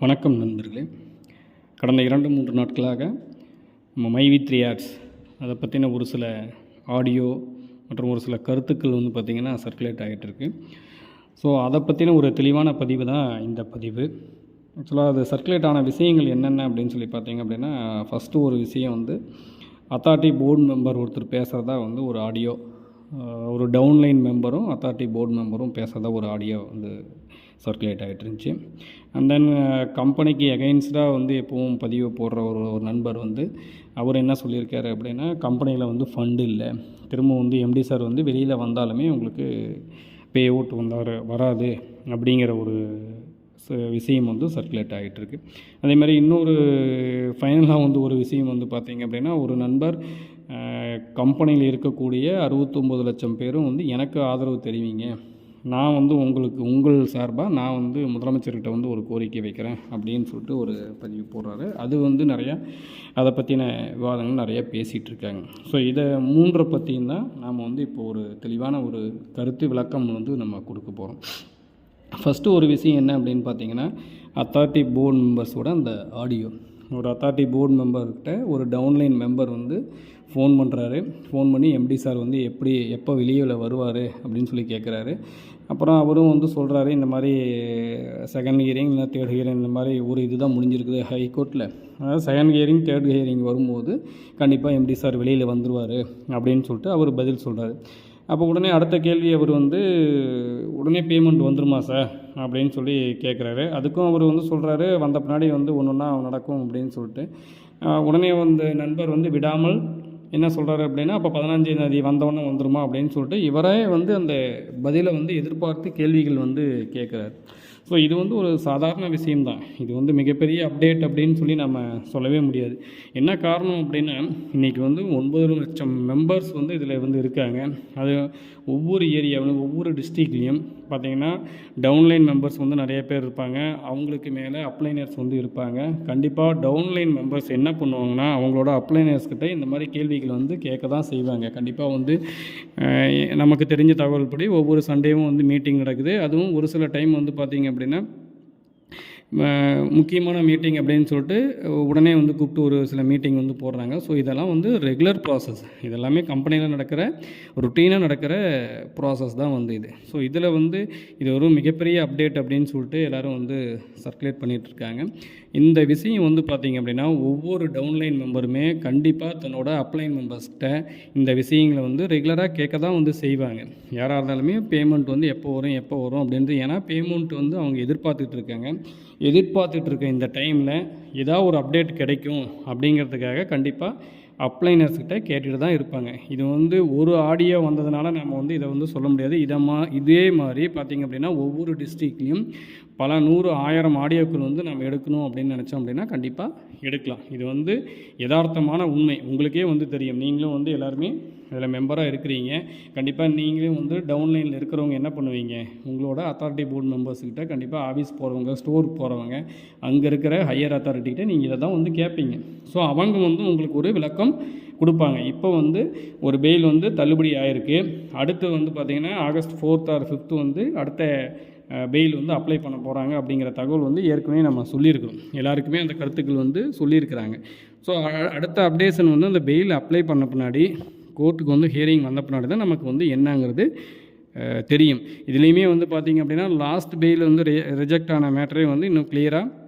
வணக்கம் நண்பர்களே. கடந்த இரண்டு மூன்று நாட்களாக நம்ம மைவி த்ரீ ஆர்ட்ஸ் அதை பற்றின ஒரு சில ஆடியோ மற்றும் ஒரு சில கருத்துக்கள் வந்து பார்த்திங்கன்னா சர்க்குலேட் ஆகிட்டு இருக்கு ஸோ அதை பற்றின ஒரு தெளிவான பதிவு தான் இந்த பதிவு. ஆக்சுவலாக அது சர்க்குலேட் ஆன விஷயங்கள் என்னென்ன அப்படின்னு சொல்லி பார்த்தீங்க அப்படின்னா ஃபஸ்ட்டு ஒரு விஷயம் வந்து அத்தாரிட்டி போர்டு மெம்பர் ஒருத்தர் பேசுகிறதா வந்து ஒரு ஆடியோ ஒரு டவுன்லைன் மெம்பரும் அத்தாரிட்டி போர்டு மெம்பரும் பேசுகிறதா ஒரு ஆடியோ வந்து சர்க்குலேட் ஆகிட்டு இருந்துச்சு அண்ட் தென் கம்பெனிக்கு எகைன்ஸ்டாக வந்து எப்பவும் பதிவு போடுற ஒரு ஒரு நண்பர் வந்து அவர் என்ன சொல்லியிருக்காரு அப்படின்னா கம்பெனியில் வந்து ஃபண்டு இல்லை. திரும்ப வந்து எம்டி சார் வந்து வெளியில் வந்தாலுமே உங்களுக்கு பே அவுட் வந்தார் வராது அப்படிங்கிற ஒரு ச- விஷயம் வந்து சர்க்குலேட் ஆகிட்டு இருக்கு அதே மாதிரி இன்னொரு ஃபைனலாக வந்து ஒரு விஷயம் வந்து பார்த்தீங்க அப்படின்னா ஒரு நண்பர் uh, கம்பெனியில் இருக்கக்கூடிய அறுபத்தொம்போது லட்சம் பேரும் வந்து எனக்கு ஆதரவு தெரிவிங்க. நான் வந்து உங்களுக்கு உங்கள் சார்பாக நான் வந்து முதலமைச்சர்கிட்ட வந்து ஒரு கோரிக்கை வைக்கிறேன் அப்படின்னு சொல்லிட்டு ஒரு பதிவு போடுறாரு. அது வந்து நிறையா அதை பற்றின விவாதங்கள் நிறையா பேசிகிட்டு இருக்காங்க ஸோ இதை மூன்றை பற்றியும் தான் நாம் வந்து இப்போ ஒரு தெளிவான ஒரு கருத்து விளக்கம் வந்து நம்ம கொடுக்க போகிறோம் ஃபஸ்ட்டு ஒரு விஷயம் என்ன அப்படின்னு பார்த்தீங்கன்னா அத்தாரிட்டி போர்டு மெம்பர்ஸோட அந்த ஆடியோ ஒரு அத்தாரிட்டி போர்டு மெம்பர்கிட்ட ஒரு டவுன்லைன் மெம்பர் வந்து ஃபோன் பண்ணுறாரு ஃபோன் பண்ணி எம்டி சார் வந்து எப்படி எப்போ வெளியில் வருவார் அப்படின்னு சொல்லி கேட்குறாரு அப்புறம் அவரும் வந்து சொல்கிறாரு இந்த மாதிரி செகண்ட் ஹியரிங் இல்லை தேர்ட் ஹியரிங் இந்த மாதிரி ஒரு இதுதான் முடிஞ்சிருக்குது ஹைகோர்ட்டில் அதாவது செகண்ட் ஹியரிங் தேர்ட் ஹியரிங் வரும்போது கண்டிப்பாக எம்டி சார் வெளியில் வந்துடுவார் அப்படின்னு சொல்லிட்டு அவர் பதில் சொல்கிறாரு அப்போ உடனே அடுத்த கேள்வி அவர் வந்து உடனே பேமெண்ட் வந்துருமா சார் அப்படின்னு சொல்லி கேட்குறாரு அதுக்கும் அவர் வந்து சொல்கிறாரு வந்த பின்னாடி வந்து ஒன்று ஒன்றா நடக்கும் அப்படின்னு சொல்லிட்டு. உடனே வந்து நண்பர் வந்து விடாமல் என்ன சொல்கிறாரு அப்படின்னா அப்போ பதினஞ்சாம் தேதி வந்தவொடனே வந்துருமா அப்படின்னு சொல்லிட்டு இவரே வந்து அந்த பதிலை வந்து எதிர்பார்த்து கேள்விகள் வந்து கேட்குறாரு ஸோ இது வந்து ஒரு சாதாரண விஷயம்தான். இது வந்து மிகப்பெரிய அப்டேட் அப்படின்னு சொல்லி நம்ம சொல்லவே முடியாது. என்ன காரணம் அப்படின்னா இன்றைக்கி வந்து ஒன்பது லட்சம் மெம்பர்ஸ் வந்து இதில் வந்து இருக்காங்க. அது ஒவ்வொரு ஏரியாவிலும் ஒவ்வொரு டிஸ்ட்ரிக்ட்லேயும் பார்த்தீங்கன்னா டவுன்லைன் மெம்பர்ஸ் வந்து நிறைய பேர் இருப்பாங்க. அவங்களுக்கு மேலே அப்ளைனர்ஸ் வந்து இருப்பாங்க. கண்டிப்பாக டவுன்லைன் மெம்பர்ஸ் என்ன பண்ணுவாங்கன்னா அவங்களோட அப்ளைனர்ஸ்கிட்ட இந்த மாதிரி கேள்விகள் வந்து கேட்க தான் செய்வாங்க. கண்டிப்பாக வந்து நமக்கு தெரிஞ்ச தகவல் படி ஒவ்வொரு சண்டேவும் வந்து மீட்டிங் நடக்குது. அதுவும் ஒரு சில டைம் வந்து பார்த்திங்க அப்படின்னா முக்கியமான மீட்டிங் அப்படின்னு சொல்லிட்டு உடனே வந்து கூப்பிட்டு ஒரு சில மீட்டிங் வந்து போடுறாங்க. ஸோ இதெல்லாம் வந்து ரெகுலர் ப்ராசஸ் இதெல்லாமே கம்பெனியில் நடக்கிற ருட்டீனாக நடக்கிற ப்ராசஸ் தான் வந்து இது. ஸோ இதில் வந்து இது ஒரு மிகப்பெரிய அப்டேட் அப்படின்னு சொல்லிட்டு எல்லாரும் வந்து சர்க்குலேட் பண்ணிகிட்ருக்காங்க இருக்காங்க. இந்த விஷயம் வந்து பார்த்திங்க அப்படின்னா ஒவ்வொரு டவுன்லைன் மெம்பருமே கண்டிப்பாக தன்னோட அப்ளைன் மெம்பர்ஸ்கிட்ட இந்த விஷயங்களை வந்து ரெகுலராக கேட்க தான் வந்து செய்வாங்க. யாராக இருந்தாலுமே பேமெண்ட் வந்து எப்போ வரும் எப்போ வரும் அப்படின்ட்டு ஏன்னா பேமெண்ட் வந்து அவங்க எதிர்பார்த்துட்டு இருக்காங்க. எதிர்பார்த்துட்டு இருக்க இந்த டைமில் ஏதாவது ஒரு அப்டேட் கிடைக்கும் அப்படிங்கிறதுக்காக கண்டிப்பாக அப்ளைனர்ஸ்கிட்ட கேட்டுட்டு தான் இருப்பாங்க. இது வந்து ஒரு ஆடியோ வந்ததுனால நம்ம வந்து இதை வந்து சொல்ல முடியாது. இதை மா இதே மாதிரி பார்த்திங்க அப்படின்னா ஒவ்வொரு டிஸ்ட்ரிக்ட்லேயும் பல நூறு ஆயிரம் ஆடியோக்கள் வந்து நம்ம எடுக்கணும் அப்படின்னு நினச்சோம் அப்படின்னா கண்டிப்பாக எடுக்கலாம். இது வந்து யதார்த்தமான உண்மை. உங்களுக்கே வந்து தெரியும். நீங்களும் வந்து எல்லாருமே இதில் மெம்பராக இருக்கிறீங்க. கண்டிப்பாக நீங்களும் வந்து டவுன்லைனில் இருக்கிறவங்க என்ன பண்ணுவீங்க? உங்களோட அத்தாரிட்டி போர்டு மெம்பர்ஸ்கிட்ட கண்டிப்பாக ஆஃபீஸ் போகிறவங்க ஸ்டோருக்கு போகிறவங்க அங்கே இருக்கிற ஹையர் அத்தாரிட்டிகிட்ட நீங்கள் இதை தான் வந்து கேட்பீங்க ஸோ அவங்க வந்து உங்களுக்கு ஒரு விளக்கம் கொடுப்பாங்க. இப்போ வந்து ஒரு பெயில் வந்து தள்ளுபடி ஆயிருக்கு. அடுத்து வந்து பார்த்திங்கன்னா ஆகஸ்ட் ஃபோர்த் ஆர் ஃபிஃப்த்து வந்து அடுத்த பெயில் வந்து அப்ளை பண்ண போகிறாங்க அப்படிங்கிற தகவல் வந்து ஏற்கனவே நம்ம சொல்லியிருக்கிறோம். எல்லாருக்குமே அந்த கருத்துக்கள் வந்து சொல்லியிருக்கிறாங்க. ஸோ அடுத்த அப்டேஷன் வந்து அந்த பெயில் அப்ளை பண்ண பின்னாடி கோர்ட்டுக்கு வந்து ஹியரிங் வந்த பின்னாடி தான் நமக்கு வந்து என்னங்கிறது தெரியும். இதுலேயுமே வந்து பார்த்திங்க அப்படின்னா லாஸ்ட் பெயில் வந்து ரிஜெக்ட் ஆன மேட்டரே வந்து இன்னும் கிளியராக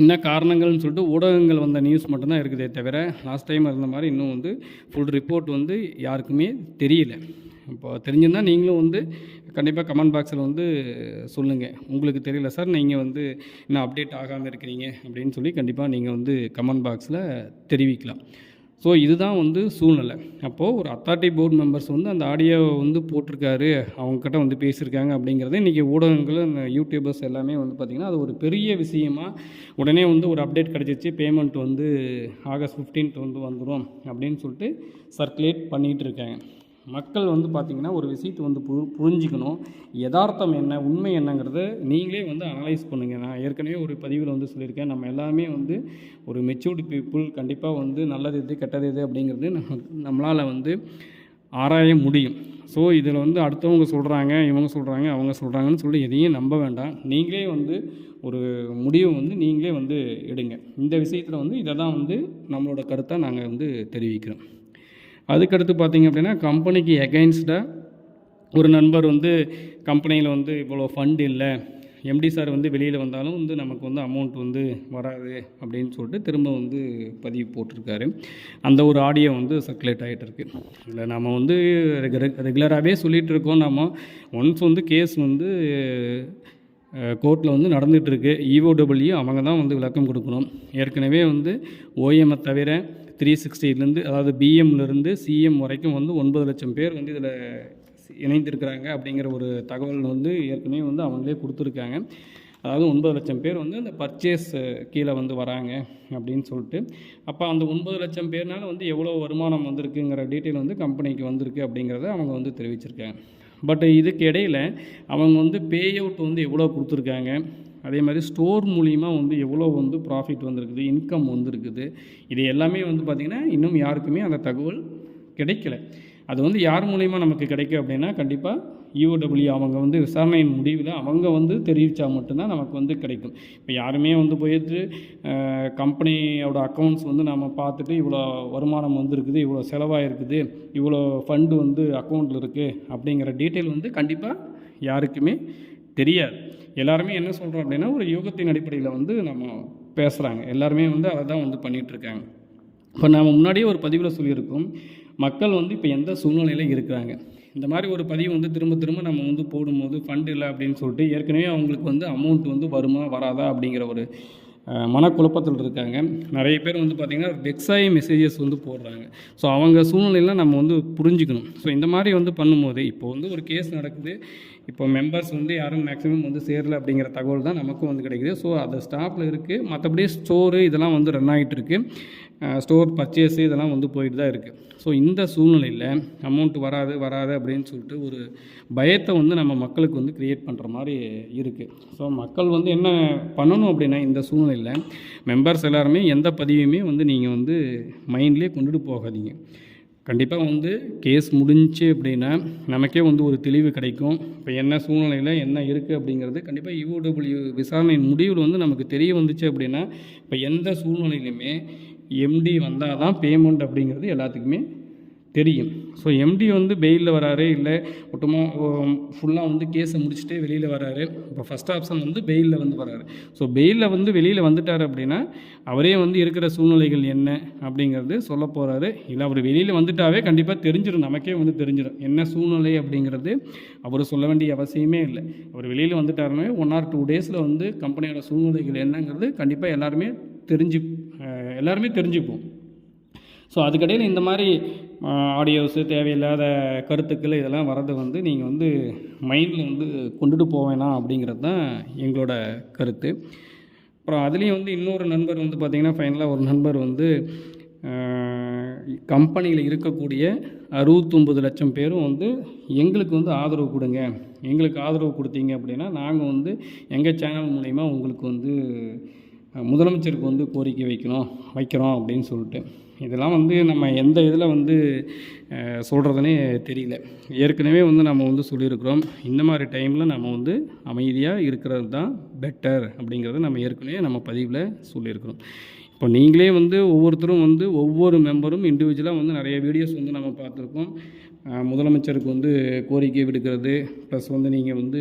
என்ன காரணங்கள்னு சொல்லிட்டு ஊடகங்கள் வந்த நியூஸ் மட்டும்தான் இருக்குதே தவிர லாஸ்ட் டைம் இருந்த மாதிரி இன்னும் வந்து ஃபுல் ரிப்போர்ட் வந்து யாருக்குமே தெரியல. இப்போ தெரிஞ்சிருந்தால் நீங்களும் வந்து கண்டிப்பாக கமெண்ட் பாக்ஸில் வந்து சொல்லுங்கள் உங்களுக்கு தெரியல சார் நீங்கள் வந்து இன்னும் அப்டேட் ஆகாமல் இருக்கிறீங்க அப்படின்னு சொல்லி கண்டிப்பாக நீங்கள் வந்து கமெண்ட் பாக்ஸில் தெரிவிக்கலாம். ஸோ இதுதான் வந்து சூழ்நிலை. அப்போது ஒரு அத்தாரிட்டி போர்டு மெம்பர்ஸ் வந்து அந்த ஆடியோ வந்து போட்டிருக்காரு. அவங்கக்கிட்ட வந்து பேசியிருக்காங்க அப்படிங்கிறது இன்றைக்கி ஊடகங்கள் அந்த யூடியூபர்ஸ் எல்லாமே வந்து பார்த்திங்கன்னா அது ஒரு பெரிய விஷயமா உடனே வந்து ஒரு அப்டேட் கிடச்சிச்சு. பேமெண்ட் வந்து ஆகஸ்ட் 15th வந்து வந்துடும் அப்படின்னு சொல்லிட்டு சர்க்குலேட் பண்ணிகிட்டு இருக்காங்க. மக்கள் வந்து பார்த்திங்கன்னா ஒரு விஷயத்தை வந்து பு புரிஞ்சிக்கணும். யதார்த்தம் என்ன உண்மை என்னங்கிறத நீங்களே வந்து அனலைஸ் பண்ணுங்கள் நான் ஏற்கனவே ஒரு பதிவில் வந்து சொல்லியிருக்கேன். நம்ம எல்லாமே வந்து ஒரு மெச்சூர்டு பீப்புள் கண்டிப்பாக வந்து நல்லது எது கெட்டது எது அப்படிங்கிறது நம்ம நம்மளால் வந்து ஆராய முடியும். ஸோ இதில் வந்து அடுத்தவங்க சொல்கிறாங்க இவங்க சொல்கிறாங்க அவங்க சொல்கிறாங்கன்னு சொல்லி எதையும் நம்ப வேண்டாம். நீங்களே வந்து ஒரு முடிவை வந்து நீங்களே வந்து எடுங்க. இந்த விஷயத்தில் வந்து இதை தான் வந்து நம்மளோட கருத்தை நாங்கள் வந்து தெரிவிக்கிறோம். அதுக்கடுத்து பார்த்தீங்க அப்படின்னா கம்பெனிக்கு எகைன்ஸ்டாக ஒரு நண்பர் வந்து கம்பெனியில் வந்து இவ்வளோ ஃபண்ட் இல்லை. எம்டி சார் வந்து வெளியில் வந்தாலும் வந்து நமக்கு வந்து அமௌண்ட் வந்து வராது அப்படின்னு சொல்லிட்டு திரும்ப வந்து பதிவு போட்டிருக்காரு. அந்த ஒரு ஆடியோ வந்து சர்க்குலேட் ஆகிட்டு இருக்கு இல்லை நம்ம வந்து ரெகுலராகவே சொல்லிகிட்டு இருக்கோம். நம்ம ஒன்ஸ் வந்து கேஸ் வந்து கோர்ட்டில் வந்து நடந்துகிட்ருக்கு இஓடபிள்யூ அவங்க தான் வந்து விளக்கம் கொடுக்கணும். ஏற்கனவே வந்து ஓஎம்ஐ தவிர த்ரீ சிக்ஸ்டிலேருந்து அதாவது பிஎம்லேருந்து சிஎம் வரைக்கும் வந்து ஒன்பது லட்சம் பேர் வந்து இதில் இணைந்திருக்கிறாங்க அப்படிங்கிற ஒரு தகவல் வந்து ஏற்கனவே வந்து அவங்களே கொடுத்துருக்காங்க. அதாவது ஒன்பது லட்சம் பேர் வந்து அந்த பர்ச்சேஸ் கீழே வந்து வராங்க அப்படின்னு சொல்லிட்டு. அப்போ அந்த ஒன்பது லட்சம் பேர்னால வந்து எவ்வளோ வருமானம் வந்திருக்குங்கிற டீட்டெயில் வந்து கம்பெனிக்கு வந்திருக்கு அப்படிங்கிறத அவங்க வந்து தெரிவிச்சிருக்காங்க. பட் இதுக்கு இடையில் அவங்க வந்து பே அவுட் வந்து எவ்வளோ கொடுத்துருக்காங்க? அதே மாதிரி ஸ்டோர் மூலிமா வந்து எவ்வளோ வந்து ப்ராஃபிட் வந்திருக்குது இன்கம் வந்திருக்குது இது எல்லாமே வந்து பார்த்திங்கன்னா இன்னும் யாருக்குமே அந்த தகவல் கிடைக்கல. அது வந்து யார் மூலிமா நமக்கு கிடைக்கும் அப்படின்னா கண்டிப்பாக இஓடபிள்யூ அவங்க வந்து விசாரணையின் முடிவில் அவங்க வந்து தெரிவித்தா மட்டும்தான் நமக்கு வந்து கிடைக்கும். இப்போ யாருமே வந்து போயிட்டு கம்பெனியோட அக்கௌண்ட்ஸ் வந்து நம்ம பார்த்துட்டு இவ்வளோ வருமானம் வந்துருக்குது இவ்வளோ செலவாயிருக்குது இவ்வளோ ஃபண்டு வந்து அக்கௌண்ட்டில் இருக்குது அப்படிங்கிற டீட்டெயில் வந்து கண்டிப்பாக யாருக்குமே தெரியாது. எல்லாருமே என்ன சொல்கிறோம் அப்படின்னா ஒரு யோகத்தின் அடிப்படையில் வந்து நம்ம பேசுகிறாங்க எல்லாருமே வந்து அதை தான் வந்து பண்ணிகிட்ருக்காங்க இப்போ நாம் முன்னாடியே ஒரு பதிவில் சொல்லியிருக்கோம் மக்கள் வந்து இப்போ எந்த சூழ்நிலையில் இருக்கிறாங்க? இந்த மாதிரி ஒரு பதிவு வந்து திரும்ப திரும்ப நம்ம வந்து போடும்போது ஃபண்ட் இல்லை அப்படின்னு சொல்லிட்டு ஏற்கனவே அவங்களுக்கு வந்து அமௌண்ட் வந்து வருமா வராதா அப்படிங்கிற ஒரு மனக்குழப்பத்தில் இருக்காங்க. நிறைய பேர் வந்து பார்த்திங்கன்னா வெக்ஸாயி மெசேஜஸ் வந்து போடுறாங்க. ஸோ அவங்க சூழ்நிலையெல்லாம் நம்ம வந்து புரிஞ்சுக்கணும். ஸோ இந்த மாதிரி வந்து பண்ணும்போது இப்போ வந்து ஒரு கேஸ் நடக்குது. இப்போ மெம்பர்ஸ் வந்து யாரும் மேக்ஸிமம் வந்து சேரல அப்படிங்கிற தகவல் தான் நமக்கும் வந்து கிடைக்குது. ஸோ அது ஸ்டாப்பில் இருக்குது மற்றபடி ஸ்டோரு இதெல்லாம் வந்து ரன் ஆகிட்டு இருக்குது ஸ்டோர் பர்ச்சேஸு இதெல்லாம் வந்து போயிட்டு தான் இருக்குது ஸோ இந்த சூழ்நிலையில் அமௌண்ட் வராது வராது அப்படின்னு சொல்லிட்டு ஒரு பயத்தை வந்து நம்ம மக்களுக்கு வந்து க்ரியேட் பண்ணுற மாதிரி இருக்குது ஸோ மக்கள் வந்து என்ன பண்ணணும் அப்படின்னா இந்த சூழ்நிலையில் மெம்பர்ஸ் எல்லாருமே எந்த பதிவையுமே வந்து நீங்கள் வந்து மைண்ட்லேயே கொண்டுட்டு போகாதீங்க. கண்டிப்பாக வந்து கேஸ் முடிஞ்சு அப்படின்னா நமக்கே வந்து ஒரு தெளிவு கிடைக்கும். இப்போ என்ன சூழ்நிலையில் என்ன இருக்குது அப்படிங்கிறது கண்டிப்பாக யூடபிள்யூ விசாரணையின் முடிவில் வந்து நமக்கு தெரிய வந்துச்சு அப்படின்னா இப்போ எந்த சூழ்நிலையிலுமே எம்டி வந்தால் தான் பேமெண்ட் அப்படிங்கிறது எல்லாத்துக்குமே தெரியும். ஸோ எம்டி வந்து பெயிலில் வராரு இல்லை மொத்தமாக ஃபுல்லாக வந்து கேஸை முடிச்சுட்டே வெளியில் வராரு. இப்போ ஃபஸ்ட் ஆப்ஷன் வந்து பெயிலில் வந்து வராரு. ஸோ பெயிலில் வந்து வெளியில் வந்துட்டார் அப்படின்னா அவரே வந்து இருக்கிற சூழ்நிலைகள் என்ன அப்படிங்கிறது சொல்ல போகிறாரு இல்லை அவர் வெளியில் வந்துட்டாவே கண்டிப்பாக தெரிஞ்சிடும் நமக்கே வந்து தெரிஞ்சிடும் என்ன சூழ்நிலை அப்படிங்கிறது அவர் சொல்ல வேண்டிய அவசியமே இல்லை. அவர் வெளியில் வந்துட்டாருமே ஒன் ஆர் டூ டேஸில் வந்து கம்பெனியோட சூழ்நிலைகள் என்னங்கிறது கண்டிப்பாக எல்லாருமே தெரிஞ்சு எல்லாருமே தெரிஞ்சுப்போம். ஸோ அதுக்கடையில் இந்த மாதிரி ஆடியோஸு தேவையில்லாத கருத்துக்கள் இதெல்லாம் வரது வந்து நீங்கள் வந்து மைண்டில் வந்து கொண்டுட்டு போக வேணாம் அப்படிங்கிறது தான் எங்களோட கருத்து. அப்புறம் அதுலேயும் வந்து இன்னொரு நண்பர் வந்து பார்த்திங்கன்னா ஃபைனலாக ஒரு நண்பர் வந்து கம்பெனியில் இருக்கக்கூடிய அறுபத்தொம்பது லட்சம் பேரும் வந்து எங்களுக்கு வந்து ஆதரவு கொடுங்க. எங்களுக்கு ஆதரவு கொடுத்தீங்க அப்படின்னா நாங்கள் வந்து எங்கள் சேனல் மூலிமா உங்களுக்கு வந்து முதலமைச்சருக்கு வந்து கோரிக்கை வைக்கணும் வைக்கிறோம் அப்படின்னு சொல்லிட்டு. இதெல்லாம் வந்து நம்ம எந்த இதில் வந்து சொல்கிறதுனே தெரியல. ஏற்கனவே வந்து நம்ம வந்து சொல்லியிருக்கிறோம் இந்த மாதிரி டைமில் நம்ம வந்து அமைதியாக இருக்கிறது தான் பெட்டர் அப்படிங்கிறத நம்ம ஏற்கனவே நம்ம பதிவில் சொல்லியிருக்கிறோம். இப்போ நீங்களே வந்து ஒவ்வொருத்தரும் வந்து ஒவ்வொரு மெம்பரும் இண்டிவிஜுவலாக வந்து நிறைய வீடியோஸ் வந்து நம்ம பார்த்துருக்கோம். முதலமைச்சருக்கு வந்து கோரிக்கை விடுக்கிறது ப்ளஸ் வந்து நீங்கள் வந்து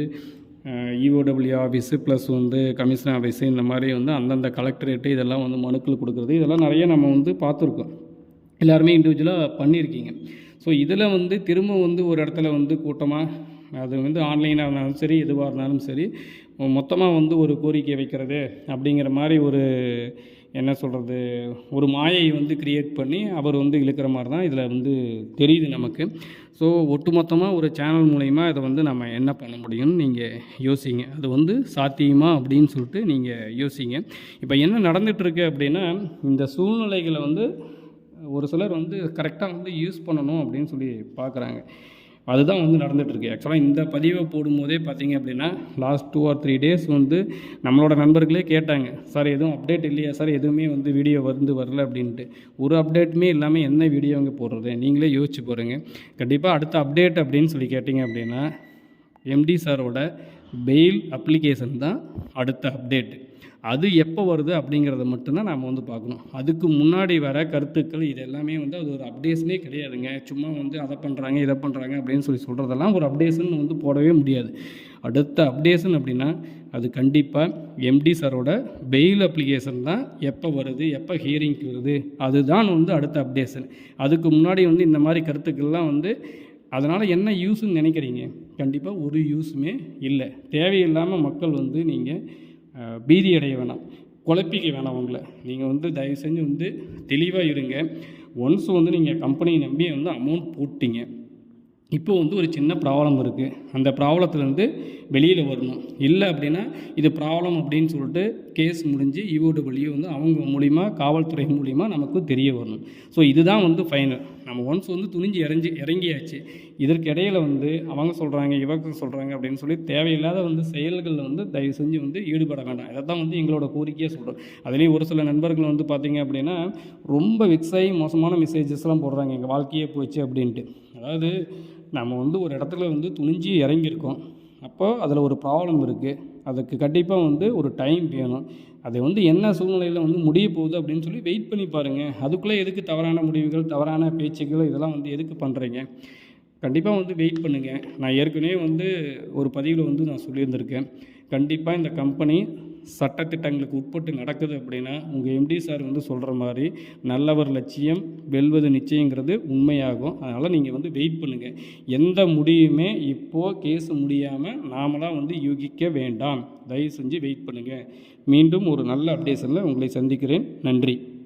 இஓடபிள்யூ ஆஃபீஸு ப்ளஸ் வந்து கமிஷன் ஆஃபீஸு இந்த மாதிரி வந்து அந்தந்த கலெக்டரேட்டு இதெல்லாம் வந்து மனுக்கள் கொடுக்குறது. இதெல்லாம் நிறைய நம்ம வந்து பார்த்துருக்கோம். எல்லாருமே இண்டிவிஜுவலாக பண்ணியிருக்கீங்க. ஸோ இதில் வந்து திரும்ப வந்து ஒரு இடத்துல வந்து கூட்டமாக அது வந்து ஆன்லைனாக இருந்தாலும் சரி எதுவாக இருந்தாலும் சரி மொத்தமாக வந்து ஒரு கோரிக்கை வைக்கிறது அப்படிங்கிற மாதிரி ஒரு என்ன சொல்கிறது ஒரு மாயை வந்து கிரியேட் பண்ணி அவர் வந்து இழுக்கிற மாதிரி தான் இதில் வந்து தெரியுது நமக்கு. ஸோ ஒட்டுமொத்தமாக ஒரு சேனல் மூலயமா இதை வந்து நம்ம என்ன பண்ண முடியும்னு நீங்கள் யோசிங்க. அது வந்து சாத்தியமா அப்படின்னு சொல்லிட்டு நீங்கள் யோசிங்க. இப்போ என்ன நடந்துகிட்ருக்கு அப்படின்னா இந்த சூழ்நிலைகளை வந்து ஒரு சிலர் வந்து கரெக்டாக வந்து யூஸ் பண்ணணும் அப்படின்னு சொல்லி பார்க்குறாங்க. அதுதான் வந்து நடந்துகிட்ருக்கு. ஆக்சுவலாக இந்த பதிவை போடும்போதே பார்த்தீங்க அப்படின்னா last two or three days வந்து நம்மளோட நண்பர்களே கேட்டாங்க சார் எதுவும் அப்டேட் இல்லையா? சார் எதுவுமே வந்து வீடியோ வந்து வரல அப்படின்ட்டு. ஒரு அப்டேட்டுமே இல்லாமல் என்ன வீடியோங்க போடுறது? நீங்களே யோசிச்சு போகிறீங்க கண்டிப்பாக அடுத்த அப்டேட் அப்படின்னு சொல்லி கேட்டிங்க அப்படின்னா எம்டி சாரோட பெயில் அப்ளிகேஷன் தான் அடுத்த அப்டேட்டு அது எப்போ வருது அப்படிங்கிறத மட்டும்தான் நாம் வந்து பார்க்கணும். அதுக்கு முன்னாடி வர கருத்துக்கள் இது எல்லாமே வந்து அது ஒரு அப்டேஷனே கிடையாதுங்க. சும்மா வந்து அதை பண்ணுறாங்க இதை பண்ணுறாங்க அப்படின்னு சொல்லி சொல்கிறதெல்லாம் ஒரு அப்டேஷன் வந்து போடவே முடியாது. அடுத்த அப்டேஷன் அப்படின்னா அது கண்டிப்பாக எம்டி சாரோட பெயில் அப்ளிகேஷன் தான் எப்போ வருது எப்போ ஹியரிங்க்கு வருது அதுதான் வந்து அடுத்த அப்டேஷன் அதுக்கு முன்னாடி வந்து இந்த மாதிரி கருத்துக்கள்லாம் வந்து அதனால் என்ன யூஸ்ன்னு நினைக்கிறீங்க? கண்டிப்பாக ஒரு யூஸுமே இல்லை. தேவையில்லாமல் மக்கள் வந்து நீங்கள் பீதி அடைய வேணாம். குழப்பிக்க வேணாம் உங்களை. நீங்கள் வந்து தயவு செஞ்சு வந்து தெளிவாக இருங்க. ஒன்ஸ் வந்து நீங்கள் கம்பெனியை நம்பி வந்து அமௌண்ட் போட்டிங்க. இப்போ வந்து ஒரு சின்ன ப்ராப்ளம் இருக்குது அந்த ப்ராப்ளத்துலேருந்து வெளியில் வரணும். இல்லை அப்படின்னா இது ப்ராப்ளம் அப்படின்னு சொல்லிட்டு கேஸ் முடிஞ்சு இஓடபிள்யூ வந்து அவங்க மூலிமா காவல்துறை மூலிமா நமக்கு தெரிய வரணும். ஸோ இதுதான் வந்து ஃபைனல் நம்ம ஒன்ஸ் வந்து துணிஞ்சு இறஞ்சி இறங்கியாச்சு. இதற்கு இடையில வந்து அவங்க சொல்கிறாங்க இவங்க சொல்கிறாங்க அப்படின்னு சொல்லி தேவையில்லாத வந்து செயல்களில் வந்து தயவு செஞ்சு வந்து ஈடுபட வேண்டாம். இதை தான் வந்து எங்களோட கோரிக்கையாக சொல்கிறோம் அதுலேயும் ஒரு சில நண்பர்கள் வந்து பார்த்திங்க அப்படின்னா ரொம்ப விக்ஸாகி ஆகி மோசமான மெசேஜஸ்லாம் போடுறாங்க. எங்கள் வாழ்க்கையே போச்சு அப்படின்ட்டு. அதாவது நம்ம வந்து ஒரு இடத்துல வந்து துணிஞ்சு இறங்கியிருக்கோம். அப்போது அதில் ஒரு ப்ராப்ளம் இருக்குது அதுக்கு கண்டிப்பாக வந்து ஒரு டைம் வேணும். அது வந்து என்ன சூழ்நிலையில் வந்து முடிய போகுது அப்படின்னு சொல்லி வெயிட் பண்ணி பாருங்கள் அதுக்குள்ளே எதுக்கு தவறான முடிவுகள் தவறான பேச்சுக்கள் இதெல்லாம் வந்து எதுக்கு பண்ணுறீங்க கண்டிப்பாக வந்து வெயிட் பண்ணுங்கள் நான் ஏற்கனவே வந்து ஒரு பதிவில் வந்து நான் சொல்லியிருந்திருக்கேன். கண்டிப்பாக இந்த கம்பெனி சட்டத்திட்டங்களுக்கு உட்பட்டு நடக்குது அப்படின்னா உங்கள் எம்டி சார் வந்து சொல்கிற மாதிரி நல்லவர் லட்சியம் வெல்வது நிச்சயங்கிறது உண்மையாகும். அதனால் நீங்கள் வந்து வெயிட் பண்ணுங்கள் எந்த முடியுமே இப்போது கேஸ் முடியாமல் நாமளாக வந்து யூகிக்க வேண்டாம். தயவு செஞ்சு வெயிட் பண்ணுங்கள் மீண்டும் ஒரு நல்ல அப்டேஷனில் உங்களை சந்திக்கிறேன். நன்றி.